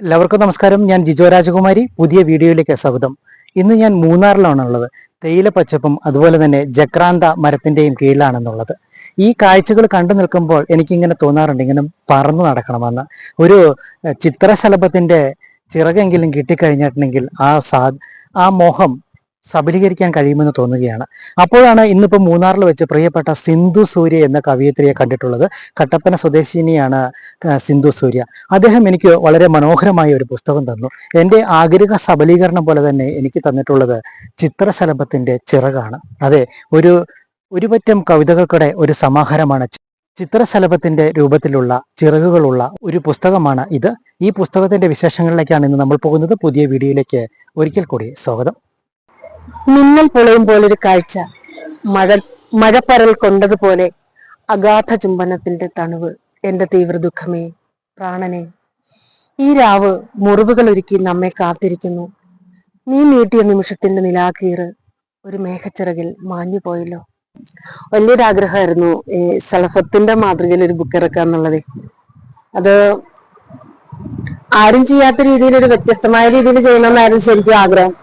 എല്ലാവർക്കും നമസ്കാരം. ഞാൻ ജിജോ രാജകുമാരി. പുതിയ വീഡിയോയിലേക്ക് സ്വാഗതം. ഇന്ന് ഞാൻ മൂന്നാറിലാണുള്ളത്. തേയില പച്ചപ്പും അതുപോലെ തന്നെ ജക്രാന്ത മരത്തിന്റെയും കീഴിലാണെന്നുള്ളത്. ഈ കാഴ്ചകൾ കണ്ടു നിൽക്കുമ്പോൾ എനിക്കിങ്ങനെ തോന്നാറുണ്ട്. ഇങ്ങനെ പറന്നു നടക്കണമെന്ന്. ഒരു ചിത്രശലഭത്തിന്റെ ചിറകെങ്കിലും കിട്ടിക്കഴിഞ്ഞിട്ടുണ്ടെങ്കിൽ ആ സാ ആ മോഹം സബലീകരിക്കാൻ കഴിയുമെന്ന് തോന്നുകയാണ്. അപ്പോഴാണ് ഇന്നിപ്പോൾ മൂന്നാറിൽ വെച്ച് പ്രിയപ്പെട്ട സിന്ധു സൂര്യ എന്ന കവിയത്രിയെ കണ്ടിട്ടുള്ളത്. കട്ടപ്പന സ്വദേശിനിയാണ് സിന്ധു സൂര്യ. അദ്ദേഹം എനിക്ക് വളരെ മനോഹരമായ ഒരു പുസ്തകം തന്നു. എന്റെ ആഗ്രഹ സബലീകരണം പോലെ തന്നെ എനിക്ക് തന്നിട്ടുള്ളത് ചിത്രശലഭത്തിന്റെ ചിറകാണ്. അതെ ഒരു ഒരുപറ്റം കവിതകൾക്കിടെ ഒരു സമാഹാരമാണ്. ചിത്രശലഭത്തിന്റെ രൂപത്തിലുള്ള ചിറകുകളുള്ള ഒരു പുസ്തകമാണ് ഇത്. ഈ പുസ്തകത്തിന്റെ വിശേഷങ്ങളിലേക്കാണ് ഇന്ന് നമ്മൾ പോകുന്നത്. പുതിയ വീഡിയോയിലേക്ക് ഒരിക്കൽ കൂടി സ്വാഗതം. മിന്നൽ പൊളയും പോലൊരു കാഴ്ച. മഴ മഴപ്പരൽ കൊണ്ടതുപോലെ അഗാധ ചുംബനത്തിന്റെ തണുവ് എന്റെ തീവ്ര ദുഃഖമേ പ്രാണനെ ഈ രാവ് മുറിവുകൾ ഒരുക്കി നമ്മെ കാത്തിരിക്കുന്നു. നീ നീട്ടിയ നിമിഷത്തിന്റെ നിലാകീറ് ഒരു മേഘച്ചിറകിൽ മാഞ്ഞു പോയല്ലോ വലിയൊരാഗ്രഹമായിരുന്നു ഈ സലഫത്തിന്റെ മാതൃകയിൽ ഒരു ബുക്ക് ഇറക്കുക എന്നുള്ളത്. അത് ആരും ചെയ്യാത്ത രീതിയിൽ ഒരു വ്യത്യസ്തമായ രീതിയിൽ ചെയ്യണമെന്നായിരുന്നു ശരിക്കും ആഗ്രഹം.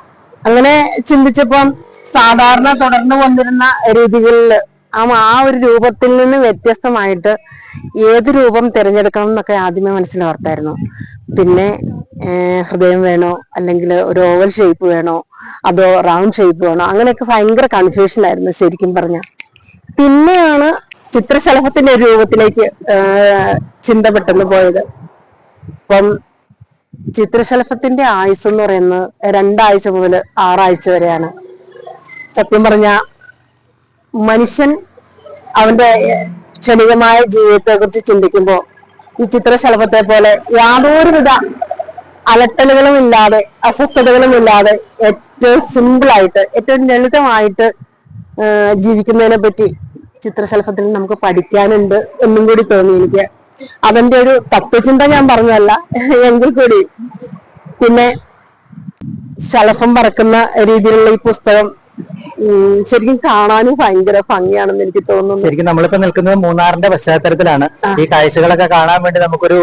അങ്ങനെ ചിന്തിച്ചപ്പം സാധാരണ തുടർന്ന് വന്നിരുന്ന രീതികളിൽ ആ ആ ഒരു രൂപത്തിൽ നിന്ന് വ്യത്യസ്തമായിട്ട് ഏത് രൂപം തിരഞ്ഞെടുക്കണം എന്നൊക്കെ ആദ്യമേ മനസ്സിൽ ഓർത്തായിരുന്നു. പിന്നെ ഹൃദയം വേണോ? അല്ലെങ്കിൽ ഒരു ഓവൽ ഷേപ്പ് വേണോ? അതോ റൗണ്ട് ഷേപ്പ് വേണോ? അങ്ങനെയൊക്കെ ഭയങ്കര കൺഫ്യൂഷൻ ആയിരുന്നു ശരിക്കും പറഞ്ഞ പിന്നെയാണ് ചിത്രശലഭത്തിന്റെ രൂപത്തിലേക്ക് ചിന്ത പെട്ടെന്ന് പോയത്. അപ്പം ചിത്രശലഭത്തിന്റെ ആയുസ് എന്ന് പറയുന്നത് രണ്ടാഴ്ച മുതൽ ആറാഴ്ച വരെയാണ്. സത്യം പറഞ്ഞ മനുഷ്യൻ അവന്റെ ക്ഷണികമായ ജീവിതത്തെ കുറിച്ച് ചിന്തിക്കുമ്പോൾ ഈ ചിത്രശലഭത്തെ പോലെ യാതൊരുവിധ അലട്ടലുകളും ഇല്ലാതെ അസ്വസ്ഥതകളും ഇല്ലാതെ ഏറ്റവും സിമ്പിൾ ആയിട്ട് ഏറ്റവും ലളിതമായിട്ട് ജീവിക്കുന്നതിനെ പറ്റി ചിത്രശലഭത്തിൽ നമുക്ക് പഠിക്കാനുണ്ട് എന്നും കൂടി തോന്നി എനിക്ക്. അതിന്റെ ഒരു തത്വചിന്ത ഞാൻ പറഞ്ഞതല്ല എങ്കിൽ കൂടി. പിന്നെ ശലഭം പറക്കുന്ന രീതിയിലുള്ള ഈ പുസ്തകം ശരിക്കും കാണാനും ഭയങ്കര ഭംഗിയാണെന്ന് എനിക്ക് തോന്നുന്നു. ശരിക്കും നമ്മളിപ്പോ നിൽക്കുന്നത് മൂന്നാറിന്റെ പശ്ചാത്തലത്തിലാണ്. ഈ കാഴ്ചകളൊക്കെ കാണാൻ വേണ്ടി നമുക്കൊരു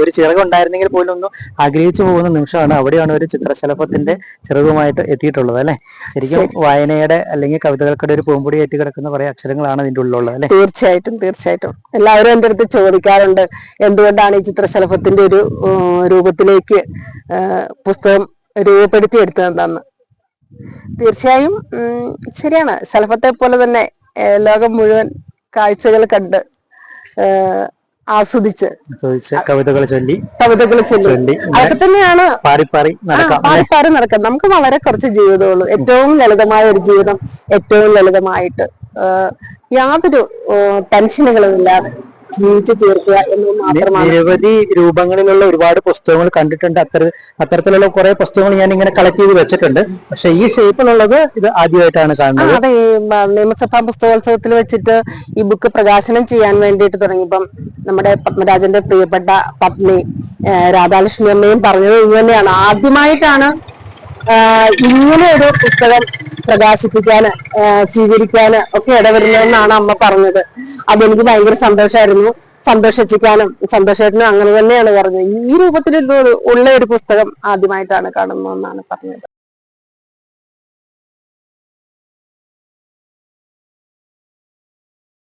ഒരു ചിറക് ഉണ്ടായിരുന്നെങ്കിൽ പോലും ഒന്ന് ആഗ്രഹിച്ചു പോകുന്ന നിമിഷമാണ് അവിടെയാണ് ഒരു ചിത്രശലഭത്തിന്റെ ചിറകുമായിട്ട് എത്തിയിട്ടുള്ളത് അല്ലെ? ശരിക്കും വായനയുടെ അല്ലെങ്കിൽ കവിതകൾക്കിടെ ഒരു പൂമ്പൊടി ഏറ്റി കിടക്കുന്ന കുറെ അക്ഷരങ്ങളാണ് ഇതിന്റെ ഉള്ളിലുള്ളത് അല്ലെ? തീർച്ചയായിട്ടും തീർച്ചയായിട്ടും. എല്ലാവരും എന്റെ അടുത്ത് ചോദിക്കാറുണ്ട് എന്തുകൊണ്ടാണ് ഈ ചിത്രശലഭത്തിന്റെ ഒരു രൂപത്തിലേക്ക് പുസ്തകം രൂപപ്പെടുത്തി എടുത്തതെന്ന് തീർച്ചയായും ശരിയാണ്. സലഫത്തെ പോലെ തന്നെ ലോകം മുഴുവൻ കാഴ്ചകൾ കണ്ട് ആസ്വദിച്ച് കവിതകൾ ചൊല്ലി കവിതകൾ ചൊല്ലി. അതൊക്കെ തന്നെയാണ്. പാറിപ്പാറി പാറി നടക്കാം നമുക്ക് വളരെ കുറച്ച് ജീവിതമുള്ളൂ. ഏറ്റവും ലളിതമായ ഒരു ജീവിതം ഏറ്റവും ലളിതമായിട്ട് യാതൊരു ടെൻഷനുകളും ഇല്ലാതെ. ജീവിച്ചു തീർക്കുക എന്ന് മാത്രമാണ്. നിരവധി രൂപങ്ങളിലുള്ള ഒരുപാട് പുസ്തകങ്ങൾ കണ്ടിട്ടുണ്ട്. അത്തര അത്തരത്തിലുള്ള കുറെ പുസ്തകങ്ങൾ ഞാൻ ഇങ്ങനെ കളക്ട് ചെയ്ത് വെച്ചിട്ടുണ്ട്. പക്ഷെ ഈ ഷേപ്പിലുള്ളത് ഇത് ആദ്യമായിട്ടാണ് കാണുന്നത്. അതെ. നിയമസഭാ പുസ്തകോത്സവത്തിൽ വെച്ചിട്ട് ഈ ബുക്ക് പ്രകാശനം ചെയ്യാൻ വേണ്ടിയിട്ട് തുടങ്ങിയപ്പം നമ്മുടെ പത്മരാജന്റെ പ്രിയപ്പെട്ട പത്നി രാധാലക്ഷ്മി അമ്മയും പറഞ്ഞത് ഇതുതന്നെയാണ്. ആദ്യമായിട്ടാണ് ഇങ്ങനെ ഒരു പുസ്തകം പ്രകാശിപ്പിക്കാന് സ്വീകരിക്കാന് ഒക്കെ ഇടവരുന്നതെന്നാണ് അമ്മ പറഞ്ഞത്. അതെനിക്ക് ഭയങ്കര സന്തോഷമായിരുന്നു സന്തോഷിക്കാനും സന്തോഷേട്ടനും അങ്ങനെ തന്നെയാണ് പറഞ്ഞത്. ഈ രൂപത്തിലുള്ള ഉള്ള ഒരു പുസ്തകം ആദ്യമായിട്ടാണ് കാണുന്നതെന്നാണ് പറഞ്ഞത്.